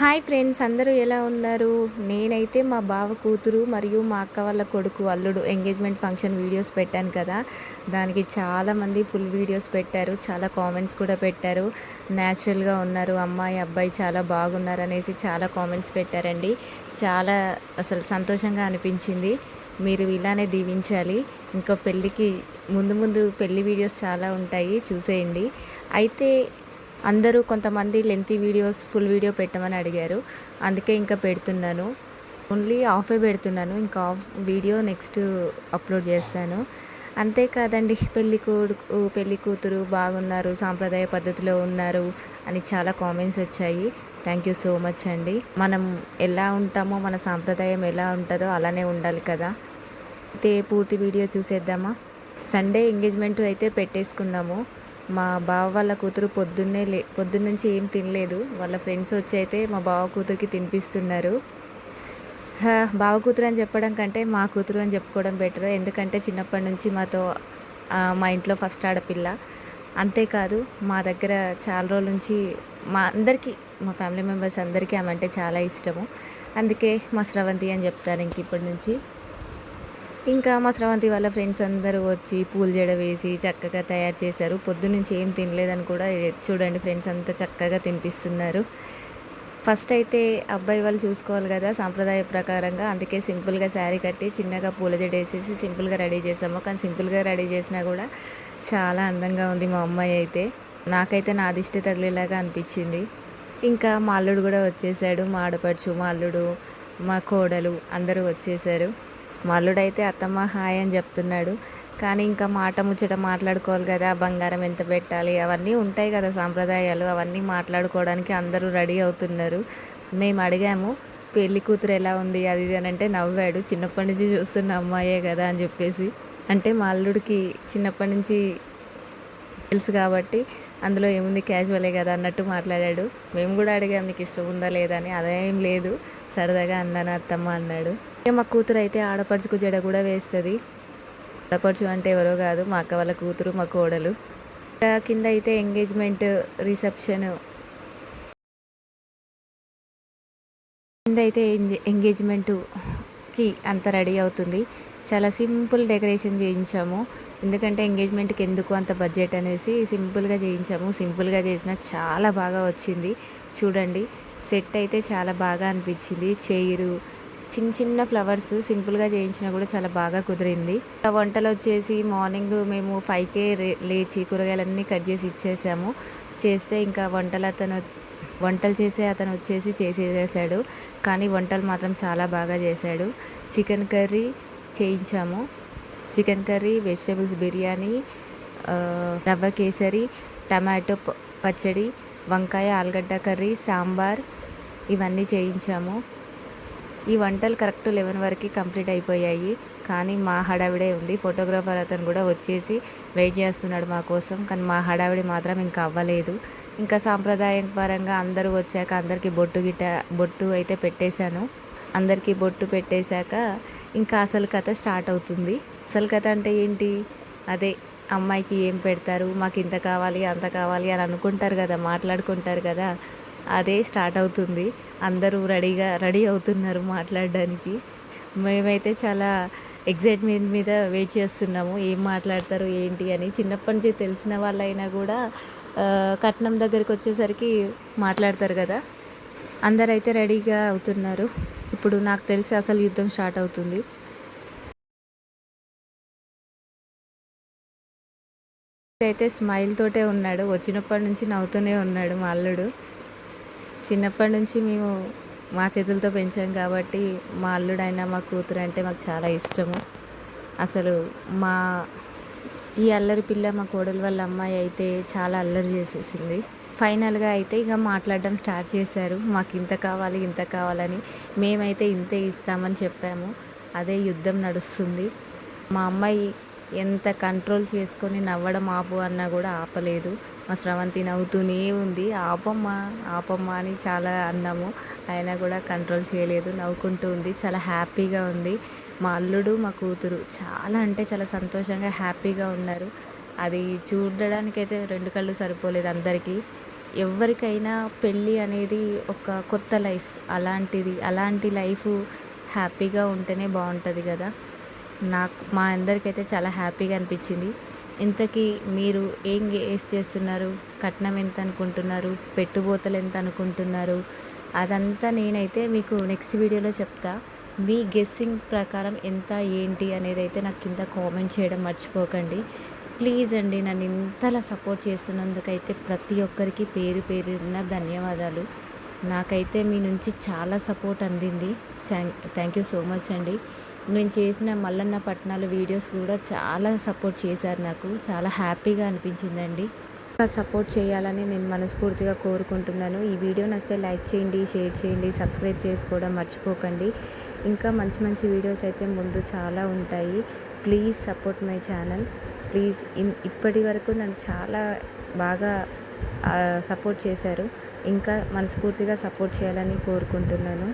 Hi friends అందరూ ఎలా ఉన్నారు? నేనైతే మా బావ కూతురు మరియు మా అక్క వాళ్ళ కొడుకు అల్లుడు ఎంగేజ్మెంట్ ఫంక్షన్ వీడియోస్ పెట్టాను కదా. దానికి చాలామంది ఫుల్ వీడియోస్ పెట్టారు చాలా కామెంట్స్ కూడా పెట్టారు. న్యాచురల్గా ఉన్నారు అమ్మాయి అబ్బాయి చాలా బాగున్నారు అనేసి చాలా కామెంట్స్ పెట్టారండి. చాలా అసలు సంతోషంగా అనిపించింది. మీరు ఇలానే దీవించాలి. ఇంకా పెళ్ళికి ముందు ముందు పెళ్ళి వీడియోస్ చాలా ఉంటాయి చూసేయండి. అయితే అందరూ కొంతమంది లెంతీ వీడియోస్ ఫుల్ వీడియో పెట్టమని అడిగారు. అందుకే ఇంకా పెడుతున్నాను. ఓన్లీ ఆఫే పెడుతున్నాను. ఇంకా ఆఫ్ వీడియో నెక్స్ట్ అప్లోడ్ చేస్తాను. అంతేకాదండి పెళ్ళి కొడుకు పెళ్ళి కూతురు బాగున్నారు సాంప్రదాయ పద్ధతిలో ఉన్నారు అని చాలా కామెంట్స్ వచ్చాయి. థ్యాంక్ యూ సో మచ్ అండి. మనం ఎలా ఉంటామో మన సాంప్రదాయం ఎలా ఉంటుందో అలానే ఉండాలి కదా. అయితే పూర్తి వీడియో చూసేద్దామా? సండే ఎంగేజ్మెంట్ అయితే పెట్టేసుకుందాము. మా బావ వాళ్ళ కూతురు పొద్దున్నే లే పొద్దున్నుంచి ఏం తినలేదు. వాళ్ళ ఫ్రెండ్స్ వచ్చి అయితే మా బావ కూతురికి తినిపిస్తున్నారు. బావ కూతురు అని చెప్పడం కంటే మా కూతురు అని చెప్పుకోవడం బెటర్. ఎందుకంటే చిన్నప్పటి నుంచి మాతో మా ఇంట్లో ఫస్ట్ ఆడపిల్ల. అంతేకాదు మా దగ్గర చాలా రోజుల నుంచి మా అందరికీ మా ఫ్యామిలీ మెంబర్స్ అందరికీ ఆమె అంటే చాలా ఇష్టము. అందుకే మా స్రవంతి అని చెప్తాను ఇంక ఇప్పటి నుంచి. ఇంకా మా స్రవంతి వాళ్ళ ఫ్రెండ్స్ అందరూ వచ్చి పూలు జడ వేసి చక్కగా తయారు చేశారు. పొద్దున్నుంచి ఏం తినలేదని కూడా చూడండి ఫ్రెండ్స్ అంతా చక్కగా తినిపిస్తున్నారు. ఫస్ట్ అయితే అబ్బాయి వాళ్ళు చూసుకోవాలి కదా సాంప్రదాయ ప్రకారంగా. అందుకే సింపుల్గా శారీ కట్టి చిన్నగా పూల జడ వేసేసి సింపుల్గా రెడీ చేసాము కానీ సింపుల్గా రెడీ చేసినా కూడా చాలా అందంగా ఉంది మా అమ్మాయి అయితే. నాకైతే నా దిష్టి తగిలేలాగా అనిపించింది. ఇంకా మా అల్లుడు కూడా వచ్చేసాడు. మా ఆడపడుచు మా అల్లుడు మా కోడలు అందరూ వచ్చేసారు. మల్లుడైతే అత్తమ్మ హాయ్ అని చెప్తున్నాడు. కానీ ఇంకా మాట ముచ్చట మాట్లాడుకోవాలి కదా బంగారం ఎంత పెట్టాలి అవన్నీ ఉంటాయి కదా సాంప్రదాయాలు అవన్నీ మాట్లాడుకోవడానికి అందరూ రెడీ అవుతున్నారు. మేము అడిగాము పెళ్ళి కూతురు ఎలా ఉంది అది ఇది అని అంటే నవ్వాడు. చిన్నప్పటి నుంచి చూస్తున్న అమ్మాయే కదా అని చెప్పేసి. అంటే మా అల్లుడికి చిన్నప్పటి నుంచి తెలుసు కాబట్టి అందులో ఏముంది క్యాజువలే కదా అన్నట్టు మాట్లాడాడు. మేము కూడా అడిగాము నీకు ఇష్టం ఉందా లేదా అని. అదేం లేదు సరదాగా అన్నాను అత్తమ్మ అన్నాడు. మా కూతురు అయితే ఆడపడుచుకు జడ కూడా వేస్తుంది. ఆడపడుచు అంటే ఎవరో కాదు మా అక్క వాళ్ళ కూతురు మా కోడలు. కింద అయితే ఎంగేజ్మెంట్ రిసెప్షన్. కింద అయితే ఎంగేజ్మెంట్కి అంత రెడీ అవుతుంది. చాలా సింపుల్ డెకరేషన్ చేయించాము. ఎందుకంటే ఎంగేజ్మెంట్కి ఎందుకు అంత బడ్జెట్ అనేసి సింపుల్గా చేయించాము. సింపుల్గా చేసిన చాలా బాగా వచ్చింది. చూడండి సెట్ అయితే చాలా బాగా అనిపించింది. చైరు చిన్న చిన్న ఫ్లవర్స్ సింపుల్గా చేయించినా కూడా చాలా బాగా కుదిరింది. వంటలు వచ్చేసి మార్నింగ్ మేము ఫైవ్కే లేచి కూరగాయలన్నీ కట్ చేసి ఇచ్చేసాము. చేస్తే ఇంకా వంటలు అతను వంటలు చేసే అతను వచ్చేసి చేసేసాడు. కానీ వంటలు మాత్రం చాలా బాగా చేశాడు. చికెన్ కర్రీ చేయించాము. చికెన్ కర్రీ వెజిటేబుల్స్ బిర్యానీ రవ్వ కేసరి టమాటో పచ్చడి వంకాయ ఆలుగడ్డ కర్రీ సాంబార్ ఇవన్నీ చేయించాము. ఈ వంటలు కరెక్ట్ లెవెన్ వరకు కంప్లీట్ అయిపోయాయి. కానీ మా హడావిడే ఉంది. ఫోటోగ్రాఫర్ అతను కూడా వచ్చేసి వెయిట్ చేస్తున్నాడు మా కోసం. కానీ మా హడావిడి మాత్రం ఇంకా అవ్వలేదు. ఇంకా సాంప్రదాయం పరంగా అందరూ వచ్చాక అందరికీ బొట్టు గిట్ట బొట్టు అయితే పెట్టేశాను. అందరికీ బొట్టు పెట్టేశాక ఇంకా అసలు కథ స్టార్ట్ అవుతుంది. అసలు కథ అంటే ఏంటి? అదే అమ్మాయికి ఏం పెడతారు? మాకు ఇంత కావాలి అంత కావాలి అని అనుకుంటారు కదా మాట్లాడుకుంటారు కదా. అదే స్టార్ట్ అవుతుంది. అందరూ రెడీగా రెడీ అవుతున్నారు మాట్లాడడానికి. మేమైతే చాలా ఎగ్జైట్మెంట్ మీద వెయిట్ చేస్తున్నాము. ఏం మాట్లాడతారు ఏంటి అని. చిన్నప్పటి నుంచి తెలిసిన వాళ్ళైనా కూడా కట్నం దగ్గరికి వచ్చేసరికి మాట్లాడతారు కదా. అందరైతే రెడీగా అవుతున్నారు. ఇప్పుడు నాకు తెలిసి అసలు యుద్ధం స్టార్ట్ అవుతుంది. అయితే స్మైల్ తోటే ఉన్నాడు. వచ్చినప్పటి నుంచి నవ్వుతూనే ఉన్నాడు మా అల్లుడు. చిన్నప్పటి నుంచి మేము మా చేతులతో పెంచాం కాబట్టి మా అల్లుడైనా మా కూతురు అంటే మాకు చాలా ఇష్టము. అసలు మా ఈ అల్లరి పిల్ల మా కోడలు వాళ్ళ అమ్మాయి అయితే చాలా అల్లరి చేసేసింది. ఫైనల్గా అయితే ఇక మాట్లాడడం స్టార్ట్ చేశారు. మాకు ఇంత కావాలి ఇంత కావాలని మేమైతే ఇంతే ఇస్తామని చెప్పాము. అదే యుద్ధం నడుస్తుంది. మా అమ్మాయి ఎంత కంట్రోల్ చేసుకొని నవ్వడం ఆపు అన్నా కూడా ఆపలేదు. మా స్రవంతి నవ్వుతూనే ఉంది. ఆపమ్మ ఆపమ్మ అని చాలా అన్నాము. అయినా కూడా కంట్రోల్ చేయలేదు. నవ్వుకుంటూ ఉంది. చాలా హ్యాపీగా ఉంది. మా అల్లుడు మా కూతురు చాలా అంటే చాలా సంతోషంగా హ్యాపీగా ఉన్నారు. అది చూడడానికైతే రెండు కళ్ళు సరిపోలేదు అందరికీ. ఎవరికైనా పెళ్ళి అనేది ఒక కొత్త లైఫ్. అలాంటిది అలాంటి లైఫ్ హ్యాపీగా ఉంటేనే బాగుంటుంది కదా. నాకు మా అందరికైతే చాలా హ్యాపీగా అనిపించింది. ఇంతకీ మీరు ఏం గేస్ చేస్తున్నారు? కట్నం ఎంత అనుకుంటున్నారు? పెట్టుబోతలు ఎంత అనుకుంటున్నారు? అదంతా నేనైతే మీకు నెక్స్ట్ వీడియోలో చెప్తా. మీ గెస్సింగ్ ప్రకారం ఎంత ఏంటి అనేది అయితే నాకు కింద కామెంట్ చేయడం మర్చిపోకండి. ప్లీజ్ అండి నన్ను ఇంతలా సపోర్ట్ చేస్తున్నందుకైతే ప్రతి ఒక్కరికి పేరు పేరున ధన్యవాదాలు. నాకైతే మీ నుంచి చాలా సపోర్ట్ అందింది. థ్యాంక్ యూ సో మచ్ అండి. నేను చేసిన మల్లన్న పట్నాల వీడియోస్ కూడా చాలా సపోర్ట్ చేశారు నాకు. చాలా హ్యాపీగా అనిపించిందండి. సపోర్ట్ చేయాలని నేను మనస్ఫూర్తిగా కోరుకుంటున్నాను. ఈ వీడియో నచ్చితే లైక్ చేయండి షేర్ చేయండి సబ్స్క్రైబ్ చేసుకోవడం మర్చిపోకండి. ఇంకా మంచి మంచి వీడియోస్ అయితే ముందు చాలా ఉంటాయి. Please support my channel. Please in ఇప్పటి వరకు నన్ను చాలా బాగా సపోర్ట్ చేశారు. ఇంకా మనస్ఫూర్తిగా సపోర్ట్ చేయాలని కోరుకుంటున్నాను.